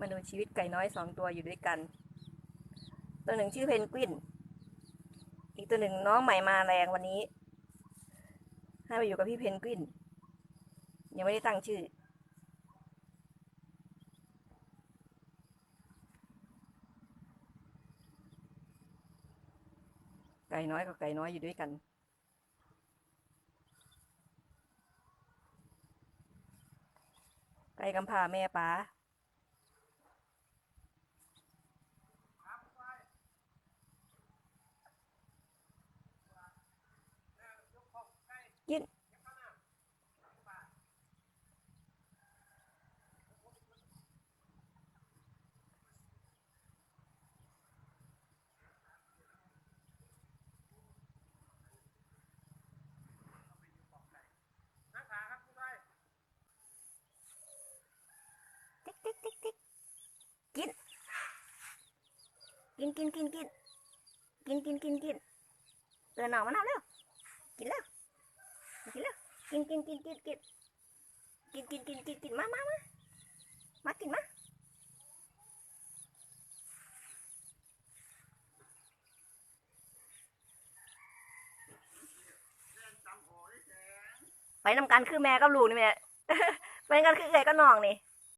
มาดูชีวิตไก่น้อยสองตัวอยู่ด้วยกัน ตัวหนึ่งชื่อเพนกวิน อีกตัวหนึ่งน้องใหม่มาแรงวันนี้ ให้มาอยู่กับพี่เพนกวิน ยังไม่ได้ตั้งชื่อ ไก่น้อยกับไก่น้อยอยู่ด้วยกันไก่กำพร้าแม่ป้า กินกติ๊กติ๊กติ๊กกิน กินกินกินกินกินกินกินกินเตือนน้อมาหน่อยเร็วกินแล้วกินแล้ว กินกินกินกินกินกินกินกินกินกินมามามามากินมาไปนำกันคือแม่กับลูกนี่แม่ไปนำกันคือเอ๋กับน้องนี่